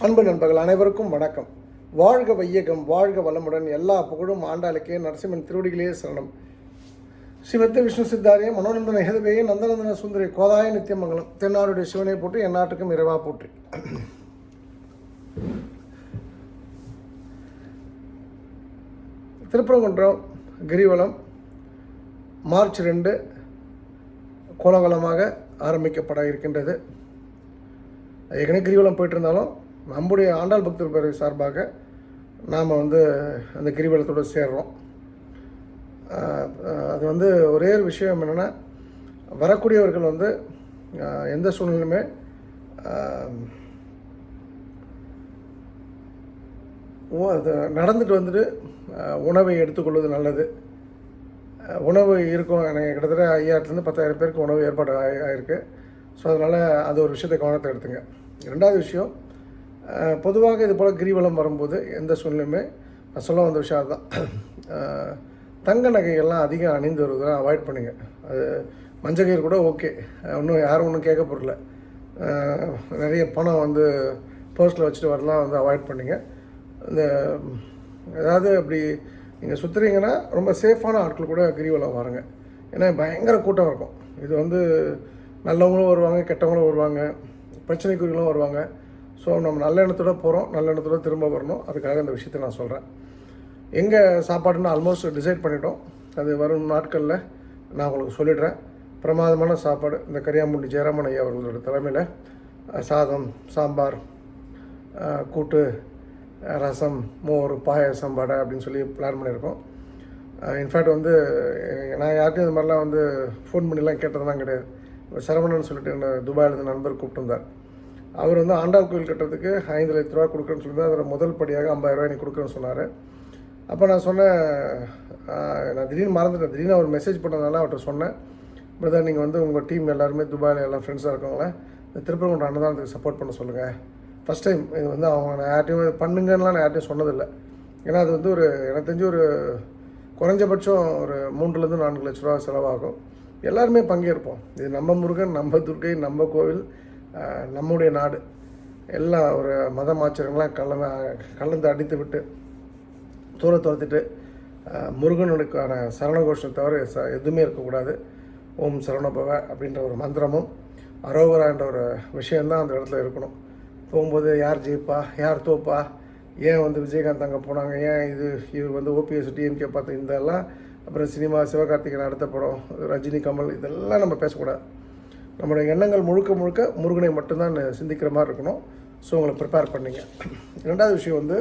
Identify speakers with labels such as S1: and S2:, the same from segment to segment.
S1: அன்பு நண்பர்கள் அனைவருக்கும் வணக்கம். வாழ்க வையகம் வாழ்க வளமுடன் எல்லா புகழும் ஆண்டாளுக்கே நரசிம்மன் திருவடிகளே சரணம். ஸ்ரீமத்த விஷ்ணு சித்தாரிய மனோநந்தன ஹெதவேயே நந்தநந்தன சுந்தரி கோதாய நித்தியமங்கலம் தென்னாருடைய சிவனை போட்டு என் நாட்டுக்கும் இறைவா போட்டு திருப்பரங்குன்றம் கிரிவலம் மார்ச் ரெண்டு கோலாகலமாக ஆரம்பிக்கப்பட இருக்கின்றது. ஏற்கனவே கிரிவலம் போயிட்டு இருந்தாலும் நம்முடைய ஆண்டாள் பக்தர் பேரவை சார்பாக நாம் வந்து அந்த கிரிவலத்தோடு சேர்றோம். அது வந்து ஒரே ஒரு விஷயம் என்னென்னா வரக்கூடியவர்கள் வந்து எந்த சூழ்நிலையுமே அது நடந்துட்டு வந்துட்டு உணவை எடுத்துக்கொள்வது நல்லது. உணவு இருக்கும் எனக்கு கிட்டத்தட்ட ஐயாயிரத்துலேருந்து பத்தாயிரம் பேருக்கு உணவு ஏற்பாடு ஆகி- ஸோ அதனால் அது ஒரு விஷயத்தை கவனத்தை எடுத்துங்க. ரெண்டாவது விஷயம் பொதுவாக இது போல் கிரிவலம் வரும்போது எந்த சூழ்நிலையுமே நான் சொல்ல வந்த விஷயம் அதுதான். தங்க நகைகள்லாம் அதிகம் அணிந்து வருவதெல்லாம் அவாய்ட் பண்ணுங்கள் அது மஞ்சள் கூட ஓகே ஒன்றும் யாரும் ஒன்றும் கேட்க போகிறல நிறைய பணம் வந்து பர்ஸில் வச்சுட்டு வரலாம் வந்து அவாய்ட் பண்ணுங்கள் இந்த ஏதாவது அப்படி நீங்கள் சுற்றுறீங்கன்னா ரொம்ப சேஃபான ஆட்கள் கூட கிரிவலம் வாருங்க. ஏன்னா பயங்கர கூட்டம் இருக்கும். இது வந்து நல்லவங்களும் வருவாங்க கெட்டவங்களும் வருவாங்க பிரச்சனைக்குரியவங்களும் வருவாங்க. ஸோ நம்ம நல்ல எண்ணத்தோடு போகிறோம் நல்ல எண்ணத்தோடு திரும்ப வரணும். அதுக்காக இந்த விஷயத்தை நான் சொல்கிறேன் எங்கே சாப்பாடுன்னு ஆல்மோஸ்ட் டிசைட் பண்ணிட்டோம். அது வரும் நாட்களில் நான் உங்களுக்கு சொல்லிடுறேன். பிரமாதமான சாப்பாடு இந்த கரியாமுண்டி ஜெயராமன் ஐயா அவர்களோட தலைமையில் சாதம் சாம்பார் கூட்டு ரசம் மோர் பாயசம் வடை அப்படின்னு சொல்லி பிளான் பண்ணியிருக்கோம். இன்ஃபேக்ட் வந்து நான் யாருக்கும் இது மாதிரிலாம் வந்து ஃபோன் பண்ணிலாம் கேட்டதெல்லாம் கிடையாது. சரவணன் சொல்லிட்டு என்ன துபாயிலேருந்து நண்பர் கூப்பிட்டு வந்தார். அவர் வந்து ஆண்டாள் கோயில் கட்டுறதுக்கு ஐந்து லட்ச ரூபா கொடுக்குறேன்னு சொல்லி அதில் முதல் படியாக ஐம்பதாயிரம் ரூபாய் நீ கொடுக்குறேன்னு சொன்னார். அப்போ நான் சொன்னேன் நான் திடீர்னு மறந்துட்டேன். திடீர்னு அவர் மெசேஜ் பண்ணதுனால அவர்கிட்ட சொன்னேன் பிரதர் நீங்கள் வந்து உங்கள் டீம் எல்லாருமே துபாயில் எல்லாம் ஃப்ரெண்ட்ஸாக இருக்கவங்கள இந்த திருப்பரங்குன்ற அன்னதானத்துக்கு சப்போர்ட் பண்ண சொல்லுங்கள் ஃபஸ்ட் டைம் இது வந்து அவங்க நான் யார்ட்டையும் இது பண்ணுங்கன்னுலாம் நான் யார்ட்டையும் சொன்னதில்லை. ஏன்னா அது வந்து ஒரு எனக்கு தெரிஞ்சு ஒரு குறைஞ்சபட்சம் ஒரு மூன்றுலேருந்து நான்கு லட்ச ரூபா செலவாகும். எல்லாருமே பங்கேற்போம். இது நம்ம முருகன் நம்ம துர்கை நம்ம கோவில் நம்முடைய நாடு. எல்லா ஒரு மதம் கலந்து கலந்து அடித்து விட்டு தூர துரத்திட்டு முருகனுக்கான சரணகோஷம் தவிர ச எதுவுமே இருக்கக்கூடாது. ஓம் சரணபவ அப்படின்ற ஒரு மந்திரமும் அரோகரா என்ற ஒரு விஷயந்தான் அந்த இடத்துல இருக்கணும். போகும்போது யார் ஜெயிப்பா யார் தோப்பா ஏன் வந்து விஜயகாந்த் அங்கே போனாங்க ஏன் இது இவர் வந்து ஓபிஎஸ் டிஎம்கே பார்த்து இதெல்லாம் அப்புறம் சினிமா சிவகார்த்திகேயன் அடுத்த படம் ரஜினி கமல் இதெல்லாம் நம்ம பேசக்கூடாது. நம்மளுடைய எண்ணங்கள் முழுக்க முழுக்க முருகனை மட்டும்தான் சிந்திக்கிற மாதிரி இருக்கணும். ஸோ உங்களை ப்ரிப்பேர் பண்ணிங்க. ரெண்டாவது விஷயம் வந்து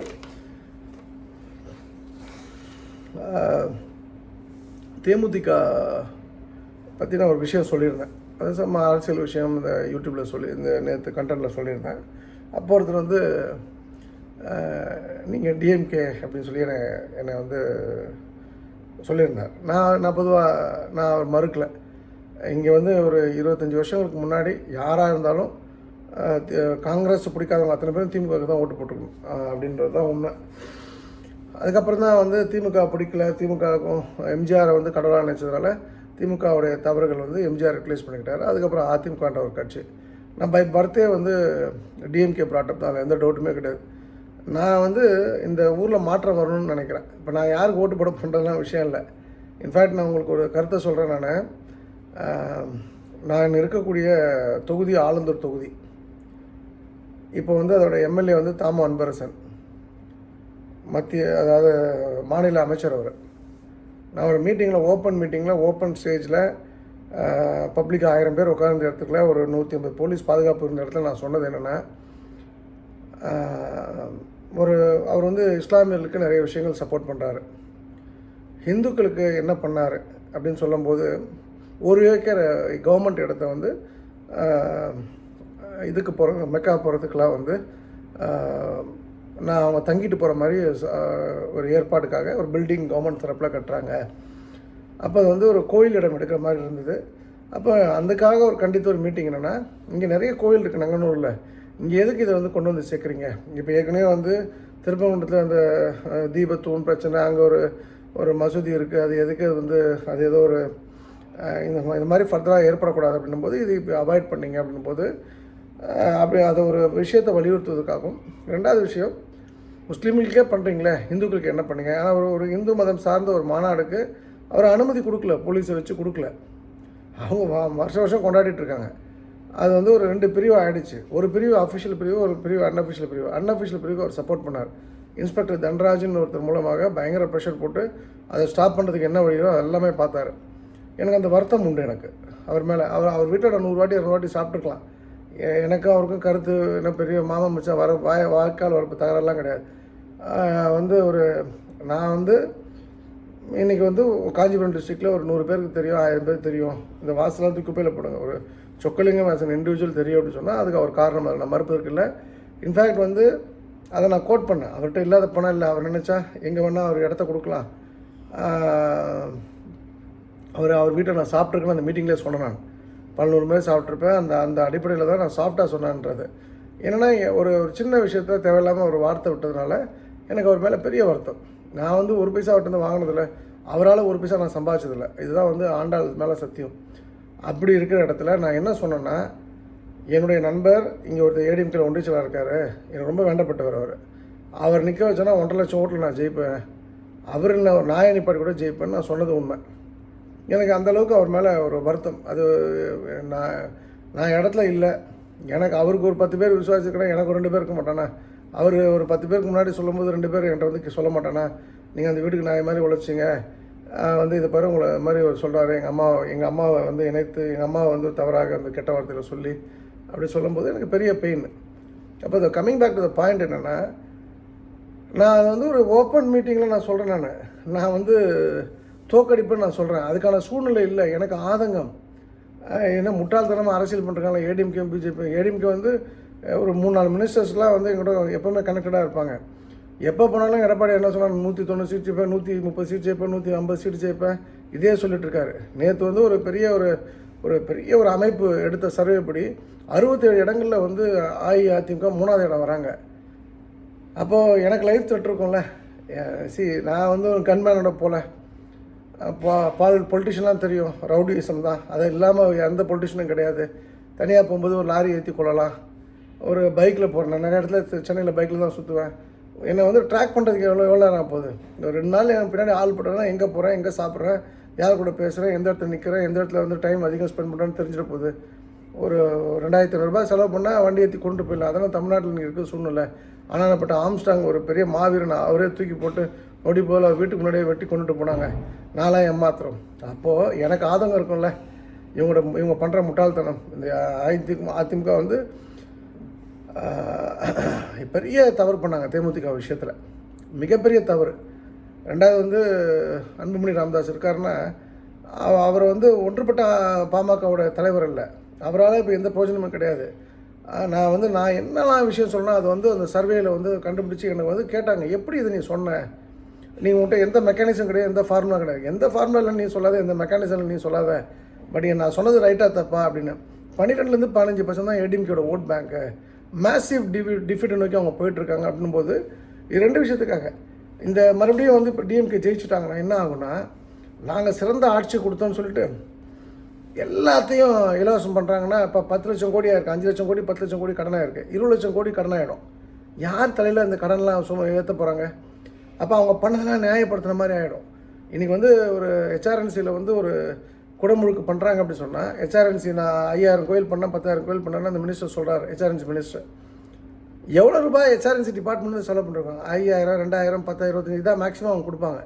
S1: தேமுதிக பற்றி நான் ஒரு விஷயம் சொல்லியிருந்தேன். அது சம்ம அரசியல் விஷயம் இந்த யூடியூப்பில் சொல்லி இந்த நேற்று கண்டென்ட்டில் சொல்லியிருந்தேன். அப்போ ஒருத்தர் வந்து நீங்கள் டிஎம்கே அப்படின்னு சொல்லி என்னை என்னை வந்து சொல்லியிருந்தார். நான் நான் பொதுவாக நான் அவர் மறுக்கலை. இங்கே வந்து ஒரு இருபத்தஞ்சி வருஷங்களுக்கு முன்னாடி யாராக இருந்தாலும் காங்கிரஸ் பிடிக்காதவங்க அத்தனை பேரும் திமுக தான் ஓட்டு போட்டுக்கணும். அப்படின்றது தான் உண்மை. அதுக்கப்புறம் தான் வந்து திமுக பிடிக்கல. திமுகவுக்கும் எம்ஜிஆரை வந்து கடவுளாக நினச்சதுனால திமுகவுடைய தவறுகள் வந்து எம்ஜிஆர் ரிப்ளேஸ் பண்ணிக்கிட்டார். அதுக்கப்புறம் அதிமுகன்ற ஒரு கட்சி. நான் பை பர்த்டே வந்து டிஎம்கே ப்ராட்டப் தான். எந்த டவுட்டுமே கிடையாது. நான் வந்து இந்த ஊரில் மாற்றம் வரணும்னு நினைக்கிறேன். இப்போ நான் யாருக்கு ஓட்டு போட பண்ணுறதுலாம் விஷயம் இல்லை. இன்ஃபேக்ட் நான் உங்களுக்கு ஒரு கருத்தை சொல்கிறேன் நான். நான் இருக்கக்கூடிய தொகுதி ஆலந்தூர் தொகுதி. இப்போ வந்து அதோட எம்எல்ஏ வந்து தாமோ அன்பரசன். மத்திய அதாவது மாநில அமைச்சர் அவர். நான் ஒரு மீட்டிங்கில் ஓப்பன் மீட்டிங்கில் ஓப்பன் ஸ்டேஜில் பப்ளிக் ஆயிரம் பேர் உட்கார்ந்த இடத்துக்குள்ள ஒரு நூற்றி ஐம்பது போலீஸ் பாதுகாப்பு இருந்த இடத்துல நான் சொன்னது என்னென்னா ஒரு அவர் வந்து இஸ்லாமியர்களுக்கு நிறைய விஷயங்கள் சப்போர்ட் பண்ணுறாரு ஹிந்துக்களுக்கு என்ன பண்ணார் அப்படின்னு சொல்லும்போது ஒரு ஏக்கர் கவர்மெண்ட் இடத்த வந்து இதுக்கு போகிற மெக்கா போகிறதுக்கெலாம் வந்து நான் அவங்க தங்கிட்டு போகிற மாதிரி ஒரு ஏற்பாடுக்காக ஒரு பில்டிங் கவர்மெண்ட் தரப்பில் கட்டுறாங்க. அப்போ அது வந்து ஒரு கோயில் இடம் எடுக்கிற மாதிரி இருந்தது. அப்போ அதுக்காக ஒரு கண்டித்த ஒரு மீட்டிங் என்னென்னா இங்கே நிறைய கோயில் இருக்குது நங்கனூரில். இங்கே எதுக்கு இதை வந்து கொண்டு வந்து சேர்க்குறீங்க? இப்போ ஏற்கனவே வந்து திருப்பங்குன்றத்தில் அந்த தீபத்தூண் பிரச்சனை அங்கே ஒரு ஒரு மசூதி இருக்குது அது எதுக்கு அது வந்து அது ஏதோ ஒரு இந்த இந்த மாதிரி ஃபர்தராக ஏற்படக்கூடாது அப்படின்னும் போது இது இப்போ அவாய்ட் பண்ணிங்க அப்படின்போது அப்படி அதை ஒரு விஷயத்தை வலியுறுத்துவதற்காகவும் ரெண்டாவது விஷயம் முஸ்லீம்களுக்கே பண்ணுறீங்களே இந்துக்களுக்கு என்ன பண்ணீங்க? ஆனால் ஒரு ஒரு இந்து மதம் சார்ந்த ஒரு மாநாடுக்கு அவர் அனுமதி கொடுக்கல போலீஸை வச்சு கொடுக்கல. அவங்க வா- வருஷம் வருஷம் கொண்டாடிட்டு இருக்காங்க. அது வந்து ஒரு ரெண்டு பிரிவு ஆகிடுச்சு ஒரு பிரிவு அஃபிஷியல் பிரிவு ஒரு பிரிவு அன்அஃபிஷியல் பிரிவு. அன்அஃபிஷியல் பிரிவு அவர் சப்போர்ட் பண்ணார். இன்ஸ்பெக்டர் தன்ராஜன் ஒருத்தர் மூலமாக பயங்கர ப்ரெஷர் போட்டு அதை ஸ்டாப் பண்ணுறதுக்கு என்ன வழியோ அது எல்லாமே பார்த்தாரு. எனக்கு அந்த வருத்தம் உண்டு எனக்கு. அவர் மேலே அவர் அவர் வீட்டோட நூறு வாட்டி இரநூறு வாட்டி சாப்பிட்ருக்கலாம் எனக்கும் அவருக்கும் கருத்து என்ன பெரிய மாமன் மச்சான் வர வாய வாய்க்கால் வரப்பு தகரெல்லாம் கிடையாது. வந்து ஒரு நான் வந்து இன்றைக்கி வந்து காஞ்சிபுரம் டிஸ்ட்ரிக்டில் ஒரு நூறு பேருக்கு தெரியும் ஆயிரம் பேருக்கு தெரியும். இந்த வாசலாம் தூக்கி குப்பையில் போடுங்க. ஒரு சொக்கலிங்கம் ஆஸ் அன் இண்டிவிஜுவல் தெரியும் அப்படின்னு சொன்னால் அதுக்கு அவர் காரணம் இல்லை நான் மறுப்பதற்கு இல்லை. இன்ஃபேக்ட் வந்து அதை நான் கோட் பண்ணேன். அவர்கிட்ட இல்லாத பணம் இல்லை. அவர் நினச்சா எங்கே வேணால் அவர் இடத்த கொடுக்கலாம். அவர் அவர் வீட்டை நான் சாப்பிட்ருக்கேன்னு அந்த மீட்டிங்லேயே சொன்னேன் நான். பதினோரு மணி சாப்பிட்ருப்பேன் அந்த அந்த அடிப்படையில் தான் நான் சாப்பிட்டா சொன்னேன்றது. என்னென்னா ஒரு ஒரு சின்ன விஷயத்த தேவையில்லாமல் ஒரு வார்த்தை விட்டதுனால எனக்கு அவர் மேலே பெரிய வருத்தம். நான் வந்து ஒரு பைசா அவர்கிட்ட வந்து வாங்கினதில்ல. அவரால் ஒரு பைசா நான் சம்பாதிச்சதில்ல. இதுதான் வந்து ஆண்டாள் மேலே சத்தியம். அப்படி இருக்கிற இடத்துல நான் என்ன சொன்னேன்னா என்னுடைய நண்பர் இங்கே ஒருத்தர் ஏடிஎம்கேல ஒன்றிச்சலாக இருக்கார். எனக்கு ரொம்ப வேண்டப்பட்டவர் அவர். அவர் நிற்க வச்சோன்னா ஒன்றரை லட்சம் ஓட்டில் நான் ஜெயிப்பேன். அவர் இல்லை ஒரு நாய கூட ஜெயிப்பேன்னு நான் சொன்னது உண்மை. எனக்கு அந்தளவுக்கு அவர் மேலே ஒரு வருத்தம். அது நான் நான் இடத்துல இல்லை. எனக்கு அவருக்கு ஒரு பத்து பேர் விசுவாசிக்கிறேன் எனக்கு ஒரு ரெண்டு பேர் இருக்க மாட்டானா? அவர் ஒரு பத்து பேருக்கு முன்னாடி சொல்லும்போது ரெண்டு பேர் என்கிட்ட வந்து சொல்ல மாட்டானா? நீங்கள் அந்த வீட்டுக்கு நான் இது மாதிரி உழைச்சிங்க. வந்து இது பாரு உங்களை இது மாதிரி சொல்கிறாரு எங்கள் அம்மா எங்கள் அம்மாவை வந்து இணைத்து எங்கள் அம்மாவை வந்து தவறாக அந்த கெட்ட வார்த்தையில் சொல்லி அப்படி சொல்லும்போது எனக்கு பெரிய பெயின் அப்போ இந்த coming back to the point என்னென்னா நான் அதை வந்து ஒரு ஓப்பன் மீட்டிங்கில் நான் சொல்கிறேன் நான். நான் வந்து தோக்கடிப்பேன்னு நான் சொல்கிறேன் அதுக்கான சூழ்நிலை இல்லை. எனக்கு ஆதங்கம். ஏன்னா முட்டாள்தனமாக அரசியல் பண்ணுறாங்களா ஏடிஎம்கே பிஜேபி ஏடிஎம்கே வந்து ஒரு மூணு நாலு மினிஸ்டர்ஸ்லாம் வந்து எங்கள்கிட்ட எப்போவுமே கனெக்டடாக இருப்பாங்க. எப்போ போனாலும் எடப்பாடி என்ன சொன்னாங்க நூற்றி தொண்ணூறு சீட் ஜெயிப்பேன் நூற்றி முப்பது சீட் ஜெயிப்பேன் நூற்றி ஐம்பது சீட் ஜெயிப்பேன். இதே சொல்லிட்டுருக்காரு நேற்று வந்து ஒரு பெரிய ஒரு ஒரு பெரிய ஒரு அமைப்பு எடுத்த சர்வே படி அறுபத்தேழு இடங்களில் வந்து அஇஅதிமுக மூணாவது இடம் வராங்க. அப்போது எனக்கு லைஃப் தொட்டிருக்கோம்ல சி நான் வந்து கண்மேனோட போகல பா பால் பொலிட்டிஷன்லாம் தெரியும். ரவுடிசம் தான். அது இல்லாமல் எந்த பொலிட்டிஷனும் கிடையாது. தனியாக போகும்போது ஒரு லாரி ஏற்றி கொள்ளலாம். ஒரு பைக்கில் போகிறேன் நான் நிறைய இடத்துல சென்னையில் பைக்கில் தான் சுற்றுவேன் என்னை வந்து ட்ராக் பண்ணுறதுக்கு எவ்வளோ எவ்வளோ நேரம் போகுது? ஒரு ரெண்டு நாள் என் பின்னாடி ஆள் போட்டேன்னா எங்கே போகிறேன் எங்கே சாப்பிட்றேன்? யார் கூட பேசுகிறேன் எந்த இடத்துல நிற்கிறேன் எந்த இடத்துல வந்து டைம் அதிகம் ஸ்பெண்ட் பண்ணுறேன்னு தெரிஞ்சிட போகுது. ஒரு ரெண்டாயிரத்தி ஐநூறுரூபா செலவு பண்ணால் வண்டி ஏற்றி கொண்டு போயிடலாம். அதெல்லாம் தமிழ்நாட்டில் நீங்கள் இருக்க சூழ்நிலை. ஆனால் என்னப்பட்ட ஆம்ஸ்டாங் ஒரு பெரிய மாவீரன் அவரே தூக்கி போட்டு நொடி போல் வீட்டுக்கு முன்னாடியே வெட்டி கொண்டுட்டு போனாங்க. நாலாம் ஏமாத்திரம் அப்போது எனக்கு ஆதங்கம் இருக்கும்ல. இவங்களோட இவங்க பண்ணுற முட்டாள்தனம். இந்த அதிமுக அதிமுக வந்து பெரிய தவறு பண்ணாங்க தேமுதிக விஷயத்தில். மிகப்பெரிய தவறு. ரெண்டாவது வந்து அன்புமணி ராமதாஸ் இருக்காருன்னா அவர் வந்து ஒன்றுபட்ட பாமகவோட தலைவர் இல்லை அவரால் இப்போ எந்த பிரயோஜனமும் கிடையாது. நான் வந்து நான் என்னெல்லாம் விஷயம் சொன்னால் அது வந்து அந்த சர்வேயில் வந்து கண்டுபிடிச்சி எனக்கு வந்து கேட்டாங்க. எப்படி இது நீ சொன்ன? நீ உன்கிட்ட எந்த மெக்கானிசம் கிடையாது எந்த ஃபார்முலா கிடையாது. எந்த ஃபார்முலாவில் நீ சொல்லாத எந்த மெக்கானிசமில் நீ சொல்லாத. பட் நான் சொன்னது ரைட்டாக தப்பா அப்படின்னு. பன்னிரெண்டுலேருந்து பதினஞ்சு பர்சன்ட் தான் ஏடிஎம்கேட ஓட் பேங்க்கு மேசிவ் டிவி டிஃபிட்டை நோக்கி அவங்க போயிட்டுருக்காங்க அப்படின்னும் போது இது ரெண்டு விஷயத்துக்காக. இந்த மறுபடியும் வந்து இப்போ டிஎம்கே ஜெயிச்சுட்டாங்கன்னா என்ன ஆகுனா நாங்கள் சிறந்த ஆட்சி கொடுத்தோம்னு சொல்லிட்டு எல்லாத்தையும் இலவசம் பண்ணுறாங்கன்னா இப்போ பத்து லட்சம் கோடியாக இருக்குது அஞ்சு லட்சம் கோடி பத்து லட்சம் கோடி கடனாக இருக்குது இருபது லட்சம் கோடி கடனாகிடும் யார் தலையில் இந்த கடன்லாம் சும்மா ஏற்ற போகிறாங்க அப்போ அவங்க பண்ணதெல்லாம் நியாயப்படுத்துன மாதிரி ஆகிடும் இன்றைக்கி வந்து ஒரு ஹெச்ஆர்என்சியில் வந்து ஒரு குடமுழுக்கு பண்ணுறாங்க அப்படி சொன்னால் ஹெச்ஆர்என்சி நான் ஐயாயிரம் கோயில் பண்ணேன் பத்தாயிரம் கோயில் பண்ணேன்னு அந்த மினிஸ்டர் சொல்கிறார் ஹெச்ஆர்என்சி மினிஸ்டர் எவ்வளோ ரூபாய் ஹெச்ஆர்என்சி டிபார்ட்மெண்ட் செலவு பண்ணிருக்காங்க ஐயாயிரம் ரெண்டாயிரம் பத்தாயிரம் இருபத்தஞ்சி இதான் மேக்ஸிமம் அவங்க கொடுப்பாங்க.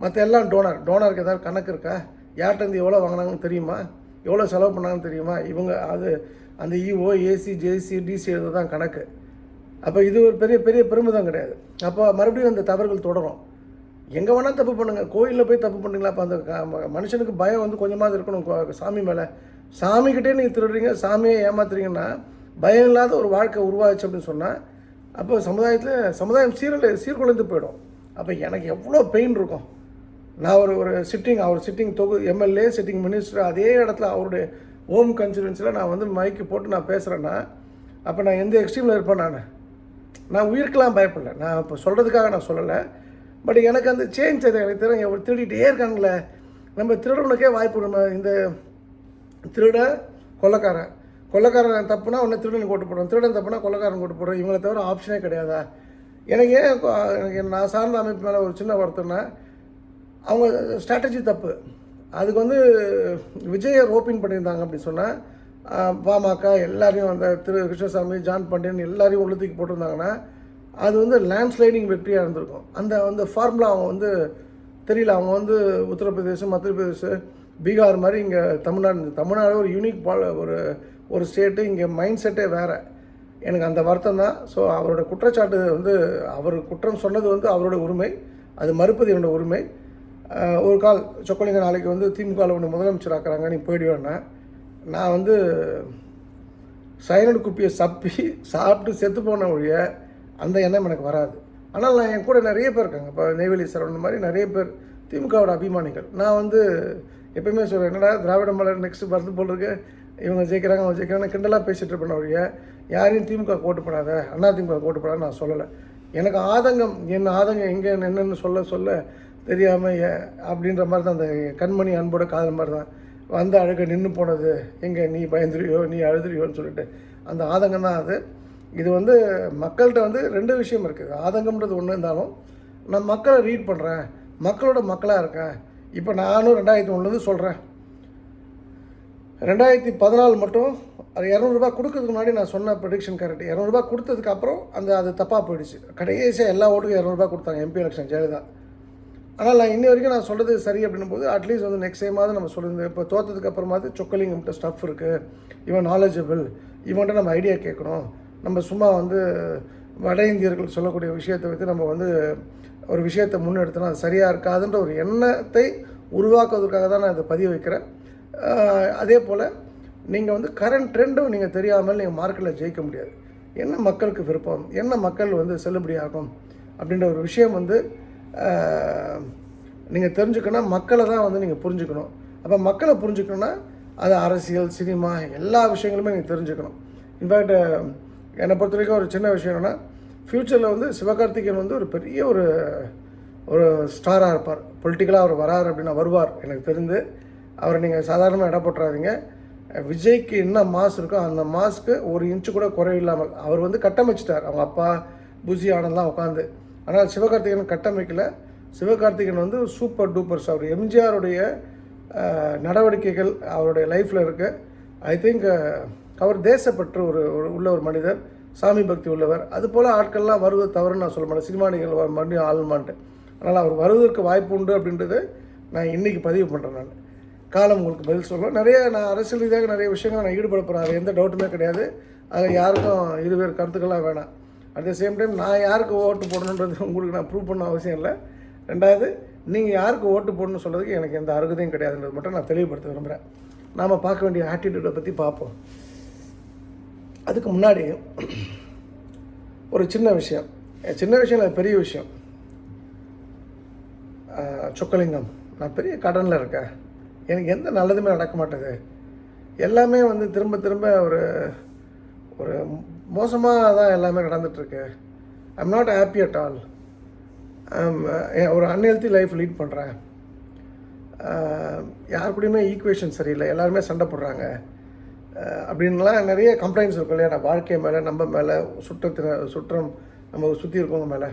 S1: மற்ற எல்லாம் டோனர் டோனருக்கு ஏதாவது கணக்கு இருக்கா? யார்கிட்டருந்து எவ்வளோ வாங்கினாங்கன்னு தெரியுமா? எவ்வளோ செலவு பண்ணாங்கன்னு தெரியுமா? இவங்க அது அந்த இஓ ஏசி ஜேசி டிசி எழுத தான் கணக்கு. அப்போ இது ஒரு பெரிய பெரிய பெருமிதம் கிடையாது. அப்போ மறுபடியும் அந்த தவறுகள் தொடரும். எங்கே வேணால் தப்பு பண்ணுங்கள் கோயிலில் போய் தப்பு பண்ணுங்களா? அப்போ அந்த மனுஷனுக்கு பயம் வந்து கொஞ்சமாவது இருக்கணும். கோ- சாமி மேலே. சாமிக்கிட்டே நீங்கள் திருடுறீங்க சாமியை ஏமாத்துறீங்கன்னா பயம் இல்லாத ஒரு வாழ்க்கை உருவாச்சு அப்படின்னு சொன்னால் அப்போ சமுதாயத்தில் சமுதாயம் சீரழி சீர்குலைந்து போயிடும். அப்போ எனக்கு எவ்வளோ பெயின் இருக்கும். நான் ஒரு ஒரு சிட்டிங் அவர் சிட்டிங் தொகு எம்எல்ஏ சிட்டிங் மினிஸ்டர் அதே இடத்துல அவருடைய ஹோம் கன்ஸ்டிடுவன்சியில் நான் வந்து மைக்கு போட்டு நான் பேசுகிறேன்னா அப்போ நான் எந்த எக்ஸ்ட்ரீமில் இருப்பேன் நான்? நான் உயிருக்கெல்லாம் பயப்படல. நான் இப்போ சொல்கிறதுக்காக நான் சொல்லலை. பட் எனக்கு அந்த சேஞ்ச் அது எனக்கு தெரியும். எவ்வளோ திருடிகிட்டே இருக்காங்களே நம்ம திருடனுக்கே வாய்ப்பு நம்ம இந்த திருட கொள்ளக்காரன். கொள்ளக்காரன் தப்புனா உடனே திருடன் கூட்டு போடுறோம். திருடன் தப்புனா கொள்ளக்காரன் கூட்டு போடுறோம். இவங்களை தவிர ஆப்ஷனே கிடையாதா? எனக்கு ஏன் எனக்கு நான் சார்ந்த அமைப்பு மேலே ஒரு சின்ன வருத்தம்னா அவங்க ஸ்ட்ராட்டஜி தப்பு. அதுக்கு வந்து விஜயை ரோப்பின் பண்ணியிருந்தாங்க அப்படி சொன்னால் பாமக எல்லாரையும் அந்த திரு கிருஷ்ணசாமி ஜான் பாண்டியன் எல்லாரையும் உள்ளத்துக்கு போட்டிருந்தாங்கன்னா அது வந்து லேண்ட்ஸ்லைடிங் வெற்றியாக இருந்திருக்கும். அந்த அந்த ஃபார்முலா அவங்க வந்து தெரியல. அவங்க வந்து உத்தரப்பிரதேசம் மத்திய பிரதேசம் பீகார் மாதிரி இங்கே தமிழ்நாடு தமிழ்நாடு ஒரு யூனிக் பால் ஒரு ஒரு ஸ்டேட்டு இங்கே மைண்ட் செட்டே வேறு. எனக்கு அந்த வருத்தம் தான். ஸோ அவரோட குற்றச்சாட்டு வந்து அவர் குற்றம் சொன்னது வந்து அவரோட உரிமை. அது மறுப்பது என்னோட உரிமை. ஒரு கால் சொக்கலிங்க நாளைக்கு வந்து திமுகவில் ஒன்று முதலமைச்சர் ஆக்குறாங்க நீ போயிடுவேன்னா. நான் வந்து சைனடு குப்பியை சப்பி சாப்பிட்டு செத்து போன ஒழிய அந்த எண்ணம் எனக்கு வராது. ஆனால் நான் என் கூட நிறைய பேர் இருக்காங்க. இப்போ நெய்வேலி சரவணன் மாதிரி நிறைய பேர் திமுகவோட அபிமானிகள். நான் வந்து எப்பயுமே சொல்கிறேன் என்னடா திராவிட மலர் நெக்ஸ்ட் பர்த் போல் இருக்கு. இவங்க ஜெயிக்கிறாங்க அவங்க ஜெயிக்கிறாங்க கிண்டலாக பேசிகிட்டு இருப்பேன் ஒழிய யாரையும் திமுக ஓட்டு போடாத அண்ணா திமுக ஓட்டு போடாத நான் சொல்லலை. எனக்கு ஆதங்கம் என்ன ஆதங்கம் எங்கே என்னென்னு சொல்ல சொல்ல தெரியாமல் அப்படின்ற மாதிரி தான் அந்த கண்மணி அன்போட காதல் மாதிரி தான். வந்த அழுக நின்று போனது எங்கே நீ பயந்துருவியோ நீ அழுதுறியோன்னு சொல்லிட்டு. அந்த ஆதங்கம் தான் அது. இது வந்து மக்கள்கிட்ட வந்து ரெண்டு விஷயம் இருக்குது ஆதங்கம்ன்றது ஒன்று இருந்தாலும் நான் மக்களை ரீட் பண்ணுறேன் மக்களோட மக்களாக இருக்கேன். இப்போ நானும் ரெண்டாயிரத்தி ஒன்றுலேருந்து சொல்கிறேன் ரெண்டாயிரத்தி பதினாலு மட்டும் அது இரநூறுபா கொடுக்கறதுக்கு முன்னாடி நான் சொன்ன ப்ரொடிக்ஷன் கரெக்ட் இரநூறுபா கொடுத்ததுக்கு அப்புறம் அந்த அது தப்பாக போயிடுச்சு. கடைசியாக எல்லா ஓட்டுக்கும் இரநூறுபா கொடுத்தாங்க எம்பி எலெக்ஷன் ஜெயலலிதா. ஆனால் நான் இன்ன வரைக்கும் நான் சொல்கிறது சரி அப்படின்னும் போது அட்லீஸ்ட் வந்து நெக்ஸ்ட் டைமாவது நம்ம சொல்லியிருந்தோம் இப்போ தோத்ததுக்கு அப்புறமாவது சொக்கலிங்கம்கிட்ட ஸ்டஃப் இருக்குது இவன் நாலேஜபிள் இவன்கிட்ட நம்ம ஐடியா கேட்கணும். நம்ம சும்மா வந்து வட இந்தியர்கள் சொல்லக்கூடிய விஷயத்தை வைத்து நம்ம வந்து ஒரு விஷயத்தை முன்னெடுத்தோம்னா அது சரியாக இருக்காதுன்ற ஒரு எண்ணத்தை உருவாக்குவதற்காக தான் நான் இதை பதிவு வைக்கிறேன். அதே போல் நீங்கள் வந்து கரண்ட் ட்ரெண்டும் நீங்கள் தெரியாமல் நீங்கள் மார்க்கெட்டில் ஜெயிக்க முடியாது. என்ன மக்களுக்கு விருப்பம்? என்ன மக்கள் வந்து செல்லுபடியாகும்? அப்படின்ற ஒரு விஷயம் வந்து நீங்கள் தெரிஞ்சுக்கணும் மக்களை தான் வந்து நீங்கள் புரிஞ்சுக்கணும். அப்போ மக்களை புரிஞ்சுக்கணுன்னா அது அரசியல் சினிமா எல்லா விஷயங்களுமே நீங்கள் தெரிஞ்சுக்கணும். இன்ஃபேக்ட் என்னை பொறுத்த வரைக்கும் ஒரு சின்ன விஷயம் என்னென்னா ஃப்யூச்சரில் வந்து சிவகார்த்திகேயன் வந்து ஒரு பெரிய ஒரு ஒரு ஸ்டாராக இருப்பார். பொலிட்டிக்கலாக அவர் வரார் அப்படின்னா வருவார் எனக்கு தெரிந்து. அவரை நீங்கள் சாதாரணமாக இட போட்டுறாதீங்க. விஜய்க்கு என்ன மாஸ் இருக்கோ அந்த மாஸ்க்கு ஒரு இன்ச்சு கூட குறைவில்லாமல் அவர் வந்து கட்டமைச்சிட்டார். அவங்க அப்பா புஜி ஆனந்த்லாம் உட்காந்து ஆனால் சிவகார்த்திகேயன் கட்டமைக்கல சிவகார்த்திகேயன் வந்து சூப்பர் டூப்பர்ஸ் அவர் எம்ஜிஆருடைய நடவடிக்கைகள் அவருடைய லைஃப்பில் இருக்குது ஐ திங்க் அவர் தேசப்பற்று ஒரு உள்ள ஒரு மனிதர். சாமி பக்தி உள்ளவர். அது போல் ஆட்கள்லாம் வருவது தவறுன்னு நான் சொல்ல மாட்டேன். சினிமா நிகழ்வு மறுபடியும் ஆளுமான்ட்டு அதனால் அவர் வருவதற்கு வாய்ப்பு உண்டு அப்படின்றது நான் இன்றைக்கி பதிவு பண்ணுறேன் நான். காலம் உங்களுக்கு பதில் சொல்லும் நிறைய நான் அரசியல் ரீதியாக நிறைய விஷயங்கள் நான் ஈடுபட போகிறேன் அது எந்த டவுட்டுமே கிடையாது. அதில் யாருக்கும் இருவேறு கருத்துக்கள்லாம் வேணாம். அட் த சேம் டைம் நான் யாருக்கு ஓட்டு போடணுன்றது உங்களுக்கு நான் ப்ரூவ் பண்ண அவசியம் இல்லை. ரெண்டாவது நீங்கள் யாருக்கு ஓட்டு போடணும்னு சொல்கிறதுக்கு எனக்கு எந்த அருகதையும் கிடையாதுன்றது மட்டும் நான் தெளிவுபடுத்த விரும்புகிறேன் நாம் பார்க்க வேண்டிய ஆட்டிடியூடை பற்றி பார்ப்போம். அதுக்கு முன்னாடி ஒரு சின்ன விஷயம். சின்ன விஷயம் இல்லை பெரிய விஷயம். சொக்கலிங்கம். நான் பெரிய கடனில் இருக்கேன். எனக்கு எந்த நல்லதுமே நடக்க மாட்டேது எல்லாமே வந்து திரும்ப திரும்ப ஒரு ஒரு மோசமாக தான் எல்லாமே நடந்துகிட்ருக்கு I'm not happy at all eh, ஒரு அன்ஹெல்த்தி லைஃப் லீட் பண்ணுறேன் eh, யார் கூடயுமே ஈக்குவேஷன் சரியில்லை. எல்லாருமே சண்டை போடுறாங்க. Eh, அப்படின்லாம் நிறைய கம்ப்ளைண்ட்ஸ் இருக்கும் இல்லையா? நம்ம வாழ்க்கை மேலே நம்ம மேலே சுற்றத்தின சுற்றம் நம்ம சுற்றி இருக்கவங்க மேலே.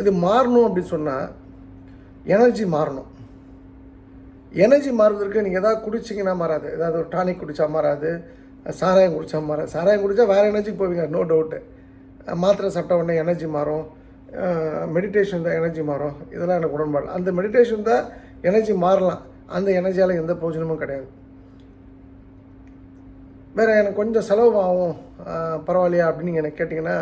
S1: இது மாறணும் அப்படின்னு சொன்னால் எனர்ஜி மாறணும். எனர்ஜி மாறுவதற்கு நீங்கள் எதாவது குடிச்சிங்கன்னா மாறாது. ஏதாவது ஒரு டானிக் குடித்தா மாறாது. சாராயம் குடித்தா மாற சாராயம் குடித்தா வேறு எனர்ஜிக்கு போவீங்க நோ டவுட்டு மாத்திரை சாப்பிட்ட உடனே எனர்ஜி மாறும். மெடிடேஷன் தான் எனர்ஜி மாறும். இதெல்லாம் எனக்கு உடன்பாடு. அந்த மெடிடேஷன் தான் எனர்ஜி மாறலாம். அந்த எனர்ஜியால் எந்த பிரயோஜனமும் கிடையாது. வேறு எனக்கு கொஞ்சம் செலவு ஆகும் பரவாயில்லையா அப்படின்னு நீங்கள் எனக்கு கேட்டிங்கன்னா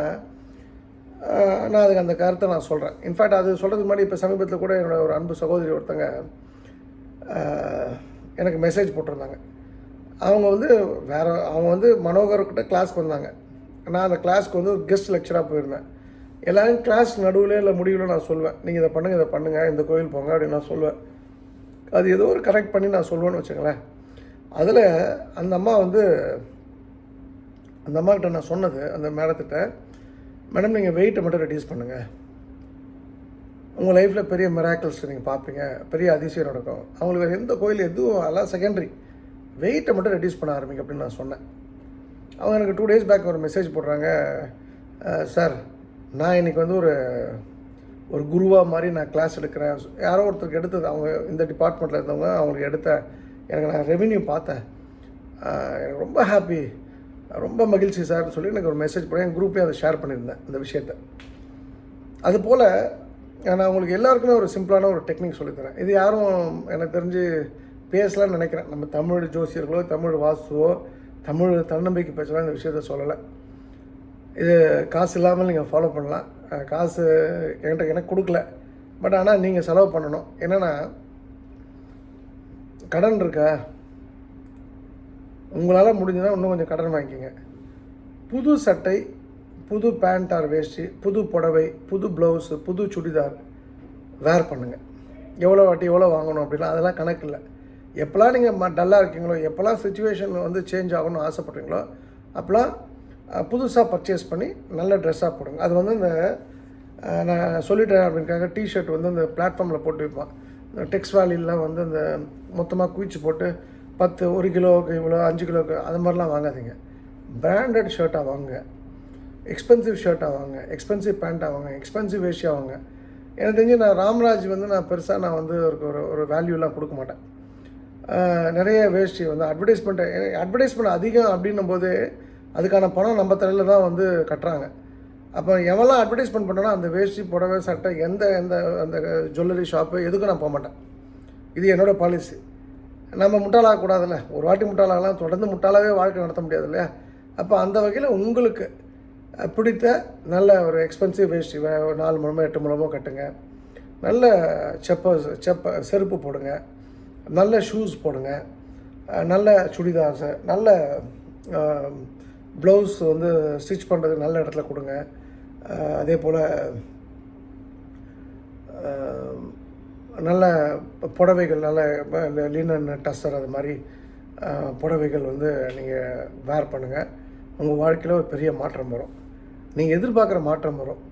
S1: நான் அதுக்கு அந்த கருத்தை நான் சொல்கிறேன் இன்ஃபேக்ட் அது சொல்கிறதுக்கு முன்னாடி இப்போ சமீபத்தில் கூட என்னோட ஒரு அன்பு சகோதரி ஒருத்தங்க எனக்கு மெசேஜ் போட்டிருந்தாங்க. அவங்க வந்து வேறு அவங்க வந்து மனோகர்கிட்ட கிளாஸ்க்கு வந்தாங்க. நான் அந்த கிளாஸ்க்கு வந்து ஒரு கெஸ்ட் லெக்சராக போயிருந்தேன். எல்லாரும் கிளாஸ் நடுவில் இல்லை முடிவில் நான் சொல்லுவேன் நீங்கள் இதை பண்ணுங்கள் இதை பண்ணுங்கள் இந்த கோயில் போங்க அப்படின்னு நான் சொல்லுவேன் அது ஏதோ ஒரு கரெக்ட் பண்ணி நான் சொல்லுவேன்னு வச்சுங்களேன் அதில் அந்த அம்மா வந்து அந்த அம்மாக்கிட்ட நான் சொன்னது அந்த மேடத்திட்ட மேடம் நீங்கள் வெயிட்டை மட்டும் ரெடியூஸ் பண்ணுங்கள் உங்கள் லைஃப்பில் பெரிய மிராக்கிள்ஸ் நீங்கள் பார்ப்பீங்க. பெரிய அதிசயம் நடக்கும். அவங்களுக்கு வேறு எந்த கோயில் எதுவும் அதெல்லாம் செகண்டரி வெயிட்டை மட்டும் ரெடியூஸ் பண்ண ஆரம்பிங்க அப்படின்னு நான் சொன்னேன். அவங்க எனக்கு டூ டேஸ் பேக் ஒரு மெசேஜ் போடுறாங்க. சார் நான் இன்றைக்கி வந்து ஒரு ஒரு குருவாக மாதிரி நான் கிளாஸ் எடுக்கிறேன். யாரோ ஒருத்தருக்கு எடுத்தது அவங்க இந்த டிபார்ட்மெண்ட்டில் இருந்தவங்க அவங்களுக்கு எடுத்த எனக்கு நான் ரெவென்யூ பார்த்தேன். எனக்கு ரொம்ப ஹாப்பி ரொம்ப மகிழ்ச்சி சார்னு சொல்லி எனக்கு ஒரு மெசேஜ் போட என் குரூப்பே அதை ஷேர் பண்ணியிருந்தேன் இந்த விஷயத்தை. அதுபோல் நான் உங்களுக்கு எல்லாருக்குமே ஒரு சிம்பிளான ஒரு டெக்னிக் சொல்லித்தரேன் இது யாரும் எனக்கு தெரிஞ்சு பேசலாம்னு நினைக்கிறேன். நம்ம தமிழ் ஜோசியர்களோ தமிழ் வாசுவோ தமிழ் தன்னம்பிக்கை பேசலாம் இந்த விஷயத்த சொல்லலை. இது காசு இல்லாமல் நீங்கள் ஃபாலோ பண்ணலாம். காசு என்கிட்ட எனக்கு கொடுக்கல. பட் ஆனால் நீங்கள் செலவு பண்ணணும். என்னென்னா கடன் இருக்கா? உங்களால் முடிஞ்சதுன்னா இன்னும் கொஞ்சம் கடன் வாங்கிக்கோங்க. புது சட்டை புது பேண்ட் ஆர் வேஷ்டி புது புடவை புது ப்ளவுஸு புது சுடிதார் வேர் பண்ணுங்கள் எவ்வளோ வாட்டி எவ்வளோ வாங்கணும் அப்படின்னா அதெல்லாம் கணக்கு இல்லை. எப்போல்லாம் நீங்கள் டல்லாக இருக்கீங்களோ எப்போல்லாம் சுச்சுவேஷன் வந்து சேஞ்ச் ஆகணும்னு ஆசைப்பட்றீங்களோ அப்போல்லாம் புதுசாக பர்ச்சேஸ் பண்ணி நல்ல ட்ரெஸ்ஸாக போடுங்க. அது வந்து இந்த நான் சொல்லிட்டேன் அப்படின்க்காக டிஷர்ட் வந்து இந்த பிளாட்ஃபார்மில் போட்டு வைப்பான். இந்த டெக்ஸ் வேலிலாம் வந்து இந்த மொத்தமாக குவிச்சு போட்டு பத்து ஒரு கிலோவுக்கு இவ்வளோ அஞ்சு கிலோவுக்கு அது மாதிரிலாம் வாங்காதீங்க. பிராண்டட் ஷர்ட்டாக வாங்குங்க. எக்ஸ்பென்சிவ் ஷர்ட்டாக வாங்க எக்ஸ்பென்சிவ் பேண்ட்டாக வாங்க எக்ஸ்பென்சிவ் வேஷியாக வாங்க எனக்கு தெரிஞ்சு நான் ராம்ராஜ் வந்து நான் பெருசாக நான் வந்து ஒரு ஒரு வேல்யூலாம் கொடுக்க மாட்டேன். நிறைய வேஷ்டி வந்து அட்வர்டைஸ்மெண்ட்டை அட்வர்டைஸ்மெண்ட் அதிகம் அப்படின்னும் போது அதுக்கான பணம் நம்ம தலையில் தான் வந்து கட்டுறாங்க. அப்போ எவெல்லாம் அட்வர்டைஸ்மெண்ட் பண்ணனா அந்த வேஷ்டி புடவை சட்டை எந்த எந்த அந்த ஜுவல்லரி ஷாப்பு எதுக்கும் நான் போக மாட்டேன் இது என்னோடய பாலிசி நம்ம முட்டாளாகக்கூடாதுல்ல ஒரு வாட்டி முட்டாளாகலாம் தொடர்ந்து முட்டாளாகவே வாழ்க்கை நடத்த முடியாது இல்லையா? அப்போ அந்த வகையில் உங்களுக்கு பிடித்த நல்ல ஒரு எக்ஸ்பென்சிவ் வேஷ்டி வே- நாலு முழமோ எட்டு முழமோ கட்டுங்க. நல்ல செப்ப செப்ப செருப்பு போடுங்க. நல்ல ஷூஸ் போடுங்க. நல்ல சுடிதார்ஸு நல்ல ப்ளவுஸ் வந்து ஸ்டிச் பண்ணுறதுக்கு நல்ல இடத்துல கொடுங்க. அதே போல் நல்ல புடவைகள் நல்ல லினன் டஸ்டர் அது மாதிரி புடவைகள் வந்து நீங்கள் வேர் பண்ணுங்கள் உங்கள் வாழ்க்கையில் ஒரு பெரிய மாற்றம் வரும். நீங்கள் எதிர்பார்க்குற மாற்றம் வரும்.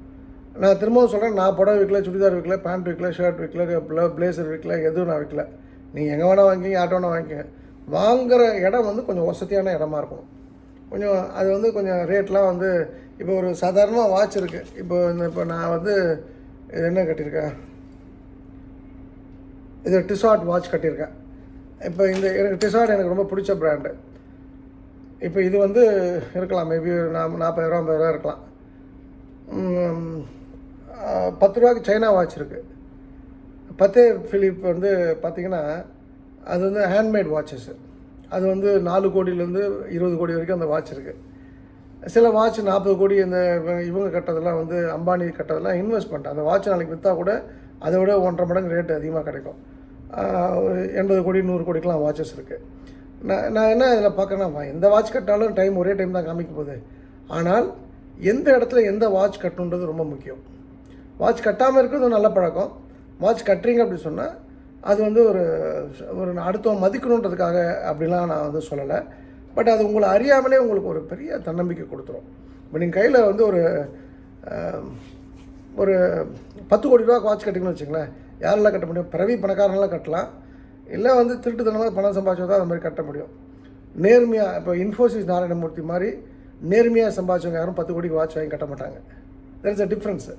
S1: நான் திரும்பவும் சொல்கிறேன் நான் புடவை வைக்கல சுடிதார் விற்கல பேண்ட் விற்கல ஷர்ட் வைக்கல ப்ளேசர் விற்கல எதுவும் நான் விற்கலை நீங்கள் எங்கே வேணால் வாங்கிக்கிங்க ஆட்டோ வேணால் வாங்கிக்கோங்க. வாங்குகிற இடம் வந்து கொஞ்சம் வசதியான இடமா இருக்கும் கொஞ்சம் அது வந்து கொஞ்சம் ரேட்லாம் வந்து இப்போ ஒரு சாதாரணமாக வாட்ச் இருக்குது இப்போ இந்த இப்போ நான் வந்து இது என்ன கட்டியிருக்கேன்? இது டிசார்ட் வாட்ச் கட்டியிருக்கேன். இப்போ இந்த எனக்கு டிசார்ட் எனக்கு ரொம்ப பிடிச்ச பிராண்டு இப்போ இது வந்து இருக்கலாம் மேபி நான் நாற்பதாயிரம் ஐம்பதாயிரம் இருக்கலாம். பத்து ரூபாய்க்கு சைனா வாட்ச் இருக்குது பத்தே ஃபிலிப் வந்து பார்த்திங்கன்னா அது வந்து ஹேண்ட்மேட் வாட்சஸ் அது வந்து நாலு கோடியிலேருந்து இருபது கோடி வரைக்கும் அந்த வாட்ச் இருக்குது சில வாட்ச் நாற்பது கோடி இந்த இவங்க கட்டதெல்லாம் வந்து அம்பானி கட்டதெல்லாம் இன்வெஸ்ட்மெண்ட் அந்த வாட்ச் நாளைக்கு விற்றா கூட அதை விட ஒன்றரை மடங்கு ரேட்டு அதிகமாக கிடைக்கும். ஒரு எண்பது கோடி நூறு கோடிக்கெலாம் வாட்சஸ் இருக்குது நான் நான் என்ன இதில் பார்க்கறேன்னா எந்த வாட்ச் கட்டினாலும் டைம் ஒரே டைம் தான் காமிக்க போகுது. ஆனால் எந்த இடத்துல எந்த வாட்ச் கட்டணுன்றது ரொம்ப முக்கியம். வாட்ச் கட்டாமல் இருக்கிறது நல்ல பழக்கம். வாட்ச் கட்டுறீங்க அப்படின்னு சொன்னால் அது வந்து ஒரு ஒரு அடுத்தவன் மதிக்கணுன்றதுக்காக அப்படிலாம் நான் வந்து சொல்லலை. பட் அது உங்களை அறியாமலே உங்களுக்கு ஒரு பெரிய தன்னம்பிக்கை கொடுத்துரும். இப்போ நீங்கள் கையில் வந்து ஒரு ஒரு பத்து கோடி ரூபா வாட்ச் கட்டிங்கன்னு வச்சுங்களேன் யாரெல்லாம் கட்ட முடியும்? பிறவி பணக்காரங்களாம் கட்டலாம். இல்லை வந்து திருட்டுத்தனமாக பணம் சம்பாதிச்சா தான் அந்த மாதிரி கட்ட முடியும். நேர்மையாக இப்போ இன்ஃபோசிஸ் நாராயணமூர்த்தி மாதிரி நேர்மையாக சம்பாதிச்சவங்க யாரும் பத்து கோடிக்கு வாட்ச் வாங்கி கட்ட மாட்டாங்க. தெர் இஸ் அ டிஃப்ரென்ஸு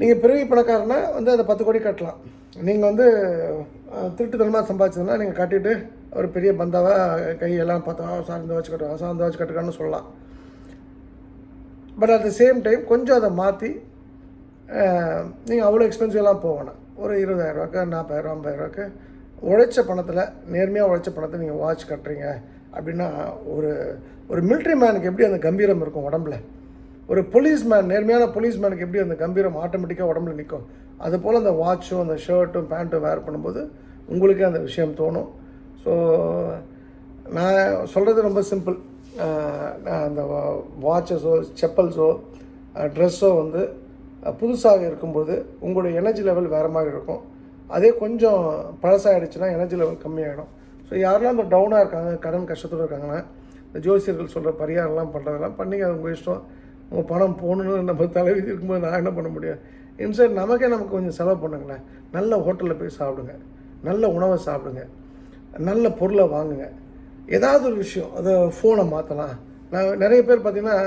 S1: நீங்கள் பிறவி பணக்காரனா வந்து அந்த பத்து கோடி கட்டலாம். நீங்கள் வந்து திருட்டுத்தனமாக சம்பாதிச்சதுன்னா நீங்கள் கட்டிட்டு ஒரு பெரிய பந்தாவாக கையெல்லாம் பார்த்தா சார் இந்த வச்சு கட்டுவோம் சார் இந்த வச்சு கட்டுக்கான்னு சொல்லலாம். But at the same time கொஞ்சம் அதை மாற்றி நீங்கள் அவ்வளோ எக்ஸ்பென்சிவெலாம் போகணும் ஒரு இருபதாயிரரூவாக்கு நாற்பதாயிரம் ஐம்பதாயிரரூவாக்கு உழைச்ச பணத்தில் நேர்மையாக உழைச்ச பணத்தை நீங்கள் வாட்ச் கட்டுறீங்க. அப்படின்னா ஒரு ஒரு மிலிட்ரி மேனுக்கு எப்படி அந்த கம்பீரம் இருக்கும் உடம்புல? ஒரு போலீஸ்மேன் நேர்மையான போலீஸ்மேனுக்கு எப்படி அந்த கம்பீரம் ஆட்டோமேட்டிக்காக உடம்புல நிற்கும் அதுபோல் அந்த வாட்சும் அந்த ஷர்ட்டும் பேண்ட்டும் வேர் பண்ணும்போது உங்களுக்கே அந்த விஷயம் தோணும். ஸோ நான் சொல்கிறது ரொம்ப சிம்பிள் அந்த வாட்சஸோ செப்பல்ஸோ ட்ரெஸ்ஸோ வந்து புதுசாக இருக்கும்போது உங்களுடைய எனர்ஜி லெவல் வேறு மாதிரி இருக்கும். அதே கொஞ்சம் பழசாகிடுச்சுன்னா எனர்ஜி லெவல் கம்மியாகிடும் ஸோ யாரெல்லாம் அந்த டவுனாக இருக்காங்க கடன் கஷ்டத்தோடு இருக்காங்கன்னா இந்த ஜோசியர்கள் சொல்கிற பரிகாரம்லாம் பண்ணுறதெல்லாம் பண்ணிங்க அது உங்கள் இஷ்டம். நம்ம பணம் போகணுன்னு நம்ம தலைவிதி இருக்கும்போது நான் என்ன பண்ண முடியும்? இன்சைட் நமக்கே நமக்கு கொஞ்சம் செலவு பண்ணுங்களேன். நல்ல ஹோட்டலில் போய் சாப்பிடுங்க. நல்ல உணவை சாப்பிடுங்க. நல்ல பொருளை வாங்குங்க. ஏதாவது ஒரு விஷயம் அதை ஃபோனை மாற்றலாம் நான் நிறைய பேர் பார்த்திங்கன்னா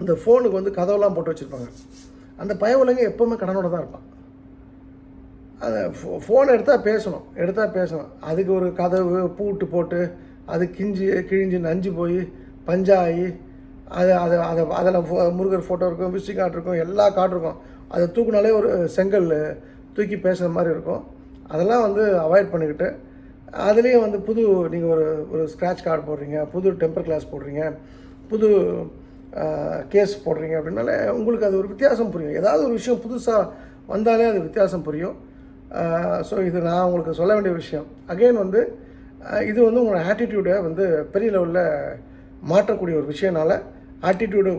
S1: இந்த ஃபோனுக்கு வந்து கதவெல்லாம் போட்டு வச்சுருப்பாங்க. அந்த பயவுலங்க எப்போவுமே கடனோட தான் இருப்பான். அதை ஃபோ ஃபோன் எடுத்தால் பேசணும். எடுத்தால் பேசணும். அதுக்கு ஒரு கதவு பூட்டு போட்டு அது கிஞ்சி கிழிஞ்சு நஞ்சு போய் பஞ்சாகி அது அதை அதை அதில் ஃபோ- முருகர் ஃபோட்டோ இருக்கும் விசிட்டிங் கார்டு இருக்கும் எல்லா கார்டு இருக்கும். அதை தூக்குனாலே ஒரு செங்கல் தூக்கி பேசுகிற மாதிரி இருக்கும். அதெல்லாம் வந்து அவாய்ட் பண்ணிக்கிட்டு அதுலேயும் வந்து புது நீங்கள் ஒரு ஒரு ஸ்க்ராட்ச் கார்டு போடுறீங்க புது டெம்பர் கிளாஸ் போடுறீங்க புது கேஸ் போடுறீங்க அப்படின்னாலே உங்களுக்கு அது ஒரு வித்தியாசம் புரியும். ஏதாவது ஒரு விஷயம் புதுசாக வந்தாலே அது வித்தியாசம் புரியும். ஸோ இது நான் உங்களுக்கு சொல்ல வேண்டிய விஷயம். அகைன் வந்து இது வந்து உங்களோட ஆட்டிடியூடை வந்து பெரிய லெவலில் மாற்றக்கூடிய ஒரு விஷயனால ஆட்டிடியூடு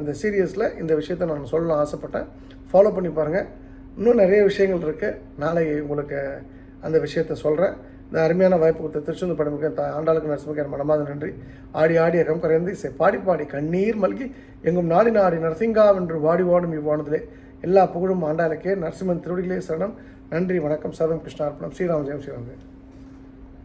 S1: இந்த சீரியஸில் இந்த விஷயத்தை நான் சொல்ல ஆசைப்பட்டேன். ஃபாலோ பண்ணி பாருங்கள் இன்னும் நிறைய விஷயங்கள் இருக்குது நாளை உங்களுக்கு அந்த விஷயத்தை சொல்கிறேன் இந்த அருமையான வாய்ப்பு கொடுத்த திருச்செந்தூர் படமுக்கு த ஆண்டாளுக்கு நரசிம்மக்கு என் மனமாத நன்றி. ஆடி ஆடி அகம் கரைந்து இசை பாடி பாடி கண்ணீர் மல்கி எங்கும் நாடி நாடி நரசிங்கா வென்று வாடி வாடும் இவ்வானதிலே. எல்லா புகழும் ஆண்டாளுக்கே. நரசிம்மன் திருவடிகளே சரணம். நன்றி வணக்கம். சர்வம் கிருஷ்ணார்ப்பணம் ஸ்ரீராம் ஜெயம் ஸ்ரீராம். ஜெயம்